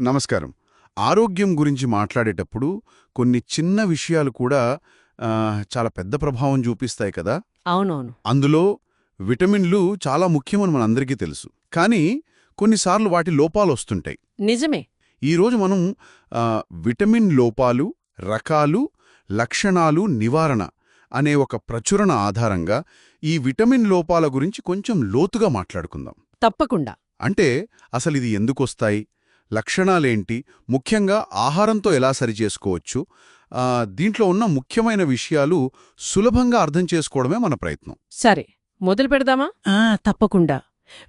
నమస్కారం. ఆరోగ్యం గురించి మాట్లాడేటప్పుడు కొన్ని చిన్న విషయాలు కూడా చాలా పెద్ద ప్రభావం చూపిస్తాయి కదా? అవునవును. అందులో విటమిన్లు చాలా ముఖ్యమని మనందరికీ తెలుసు. కానీ కొన్నిసార్లు వాటి లోపాలు వస్తుంటాయి. నిజమే. ఈరోజు మనం విటమిన్ లోపాలు రకాలు లక్షణాలు నివారణ అనే ఒక ప్రచురణ ఆధారంగా ఈ విటమిన్ లోపాల గురించి కొంచెం లోతుగా మాట్లాడుకుందాం. తప్పకుండా. అంటే అసలు ఇది ఎందుకొస్తాయి లక్షణాలేంటి? ముఖ్యంగా ఆహారంతో ఎలా సరిచేసుకోవచ్చు? ఆ, దీంట్లో ఉన్న ముఖ్యమైన విషయాలు సులభంగా అర్థం చేసుకోవడమే మన ప్రయత్నం. సరే మొదలు పెడదామా? ఆ, తప్పకుండా.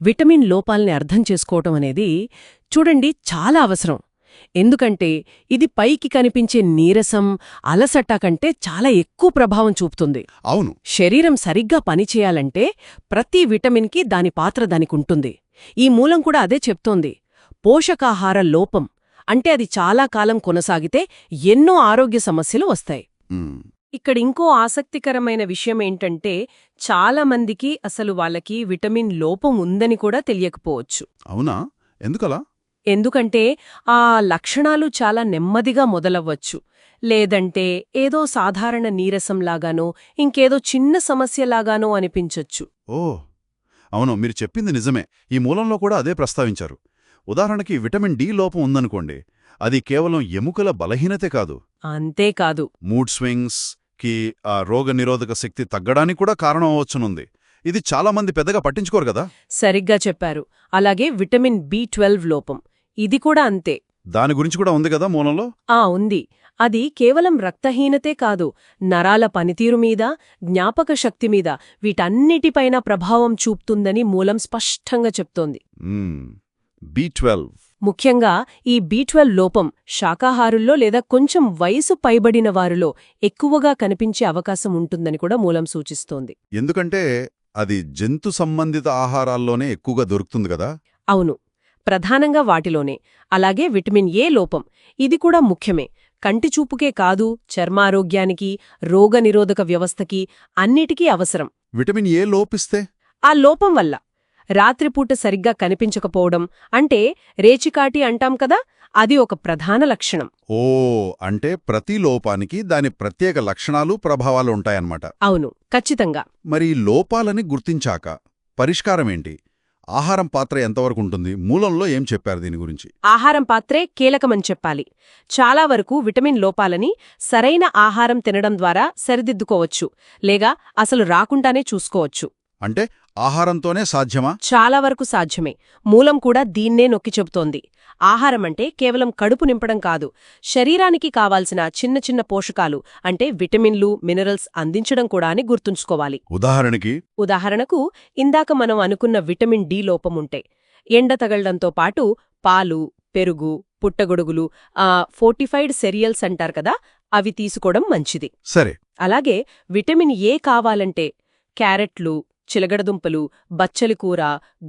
విటమిన్ లోపాల్ని అర్థం చేసుకోవటం అనేది చూడండి చాలా అవసరం. ఎందుకంటే ఇది పైకి కనిపించే నీరసం అలసట కంటే చాలా ఎక్కువ ప్రభావం చూపుతుంది. అవును. శరీరం సరిగ్గా పనిచేయాలంటే ప్రతి విటమిన్కి దాని పాత్ర దానికుంటుంది ఈ మూలం కూడా అదే చెప్తోంది. పోషకాహార లోపం అంటే అది చాలా కాలం కొనసాగితే ఎన్నో ఆరోగ్య సమస్యలు వస్తాయి. ఇక్కడ ఇంకో ఆసక్తికరమైన విషయం ఏంటంటే చాలా మందికి అసలు వాళ్ళకి విటమిన్ లోపం ఉందని కూడా తెలియకపోవచ్చు. అవునా? ఎందుకలా? ఎందుకంటే ఆ లక్షణాలు చాలా నెమ్మదిగా మొదలవ్వచ్చు. లేదంటే ఏదో సాధారణ నీరసంలాగానో ఇంకేదో చిన్న సమస్యలాగానో అనిపించొచ్చు. ఓ అవును మీరు చెప్పింది నిజమే. ఈ మూలంలో కూడా అదే ప్రస్తావించారు. ఉదాహరణకి విటమిన్ డి లోపం ఉందనుకోండి అది కేవలం ఎముకల బలహీనతే కాదు. అంతేకాదు మూడ్ స్వింగ్స్కి ఆ రోగ నిరోధక శక్తి తగ్గడానికి కూడా కారణం అవ్వచ్చునుంది. ఇది చాలా మంది పెద్దగా పట్టించుకోరు కదా? సరిగ్గా చెప్పారు. అలాగే విటమిన్ బి లోపం. ఇది కూడా అంతే. దాని గురించి కూడా ఉంది కదా మూలంలో? ఆ ఉంది. అది కేవలం రక్తహీనతే కాదు నరాల పనితీరు మీద జ్ఞాపక శక్తి మీద వీటన్నిటిపైన ప్రభావం చూపుతుందని మూలం స్పష్టంగా చెప్తోంది. B twelve. ముఖ్యంగా ఈ బి లోపం శాకాహారుల్లో లేదా కొంచెం వయసు పైబడిన వారిలో ఎక్కువగా కనిపించే అవకాశం ఉంటుందని కూడా మూలం సూచిస్తోంది. ఎందుకంటే అది జంతు సంబంధిత ఆహారాల్లోనే ఎక్కువగా దొరుకుతుంది కదా? అవును. ప్రధానంగా వాటిలోనే. అలాగే విటమిన్ ఏ లోపం. ఇది కూడా ముఖ్యమే. కంటి చూపుకే కాదు చర్మారోగ్యానికి రోగనిరోధక వ్యవస్థకి అన్నిటికీ అవసరం. విటమిన్ ఏ లోపిస్తే? ఆ లోపం వల్ల. రాత్రిపూట సరిగ్గా కనిపించకపోవడం అంటే రేచికాటి అంటాం కదా అది ఒక ప్రధాన లక్షణం. ఓ అంటే ప్రతి లోపానికి దాని ప్రత్యేక లక్షణాలు ప్రభావాలు ఉంటాయన్నమాట. అవును ఖచ్చితంగా. మరి లోపాలని గుర్తించాక పరిష్కారమేంటి ఆహారం పాత్ర ఎంతవరకు ఉంటుంది? మూలంలో ఏం చెప్పారు దీని గురించి? ఆహారం పాత్రే కీలకమని చెప్పాలి. చాలా వరకు విటమిన్ లోపాలని సరైన ఆహారం తినడం ద్వారా సరిదిద్దుకోవచ్చు లేగా అసలు రాకుండానే చూసుకోవచ్చు. అంటే ఆహారంతోనే సాధ్యమా? చాలా వరకు సాధ్యమే. మూలం కూడా దీన్నే నొక్కి చెబుతోంది. ఆహారం అంటే కేవలం కడుపు నింపడం కాదు. శరీరానికి కావాల్సిన చిన్న చిన్న పోషకాలు అంటే విటమిన్లు మినరల్స్ అందించడం కూడా అని గుర్తుంచుకోవాలి. ఉదాహరణకి? ఉదాహరణకు ఇందాక మనం అనుకున్న విటమిన్ డి లోపముంటే ఎండ తగలడంతో పాటు పాలు పెరుగు పుట్టగొడుగులు ఆ ఫోర్టిఫైడ్ సెరియల్స్ అంటారు కదా అవి తీసుకోవడం మంచిది. సరే. అలాగే విటమిన్ ఏ కావాలంటే క్యారెట్లు చిలగడదుంపలు బచ్చలి కూర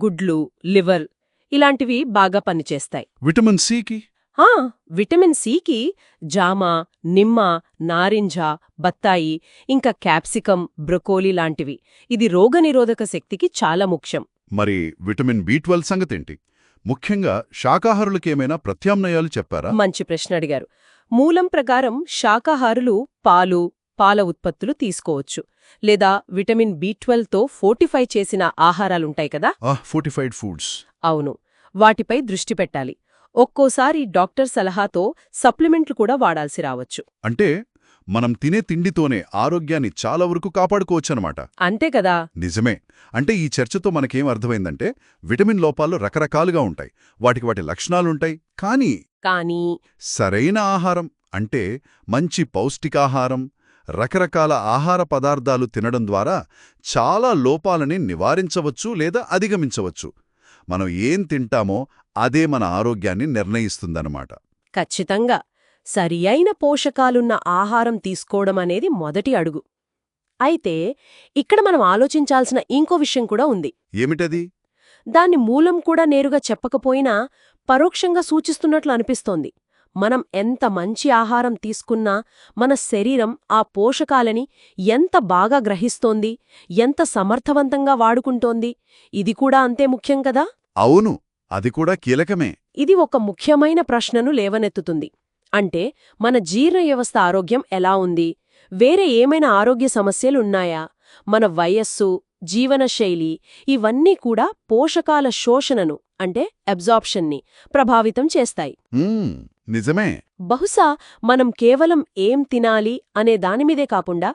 గుడ్లు లివర్ ఇలాంటివి బాగా పనిచేస్తాయి. విటమిన్ సికి ఆ విటమిన్ సికి జామ నిమ్మ నారింజ బత్తాయి ఇంకా క్యాప్సికం బ్రొకోలీ లాంటివి. ఇది రోగనిరోధక శక్తికి చాలా ముఖ్యం. మరి విటమిన్ బి ట్వెల్వ్ సంగతేంటి? ముఖ్యంగా శాకాహారులకేమైనా ప్రత్యామ్నాయాలు చెప్పారా? మంచి ప్రశ్న అడిగారు. మూలం ప్రకారం శాకాహారులు పాలు పాల ఉత్పత్తులు తీసుకోవచ్చు. లేదా విటమిన్ బి తో ఫోర్టిఫై చేసిన ఆహారాలుంటాయి కదా? ఫోర్టిఫైడ్ ఫుడ్స్ అవును. వాటిపై దృష్టి పెట్టాలి. ఒక్కోసారి డాక్టర్ సలహాతో సప్లిమెంట్లు కూడా వాడాల్సి రావచ్చు. అంటే మనం తినే తిండితోనే ఆరోగ్యాన్ని చాలా వరకు కాపాడుకోవచ్చనమాట అంతే కదా? నిజమే. అంటే ఈ చర్చతో మనకేం అర్థమైందంటే విటమిన్ లోపాలు రకరకాలుగా ఉంటాయి. వాటికి వాటి లక్షణాలుంటాయి. కానీ కానీ సరైన ఆహారం అంటే మంచి పౌష్టికాహారం రకరకాల ఆహార పదార్థాలు తినడం ద్వారా చాలా లోపాలని నివారించవచ్చు లేదా అధిగమించవచ్చు. మనం ఏం తింటామో అదే మన ఆరోగ్యాన్ని నిర్ణయిస్తుందన్నమాట. ఖచ్చితంగా. సరి అయిన పోషకాలున్న ఆహారం తీసుకోవడం అనేది మొదటి అడుగు. అయితే ఇక్కడ మనం ఆలోచించాల్సిన ఇంకో విషయం కూడా ఉంది. ఏమిటది? దాని మూలం కూడా నేరుగా చెప్పకపోయినా పరోక్షంగా సూచిస్తున్నట్లు అనిపిస్తోంది. మనం ఎంత మంచి ఆహారం తీసుకున్నా మన శరీరం ఆ పోషకాలని ఎంత బాగా గ్రహిస్తోంది ఎంత సమర్థవంతంగా వాడుకుంటోంది ఇది కూడా అంతే ముఖ్యం కదా? అవును అది కూడా కీలకమే. ఇది ఒక ముఖ్యమైన ప్రశ్నను లేవనెత్తుతుంది. అంటే మన జీర్ణ వ్యవస్థ ఆరోగ్యం ఎలా ఉంది? వేరే ఏమైనా ఆరోగ్య సమస్యలున్నాయా? మన వయస్సు జీవనశైలి ఇవన్నీ కూడా పోషకాల శోషణను అంటే అబ్జార్ప్షన్ని ప్రభావితం చేస్తాయి. నిజమే. బహుశా మనం కేవలం ఏం తినాలి అనే దానిమీదే కాకుండా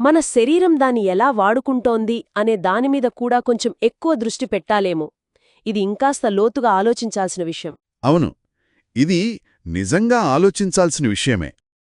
మన శరీరం దాన్ని ఎలా వాడుకుంటోంది అనే దానిమీద కూడా కొంచెం ఎక్కువ దృష్టి పెట్టాలేమో. ఇది ఇంకాస్త లోతుగా ఆలోచించాల్సిన విషయం. అవును. ఇది నిజంగా ఆలోచించాల్సిన విషయమే.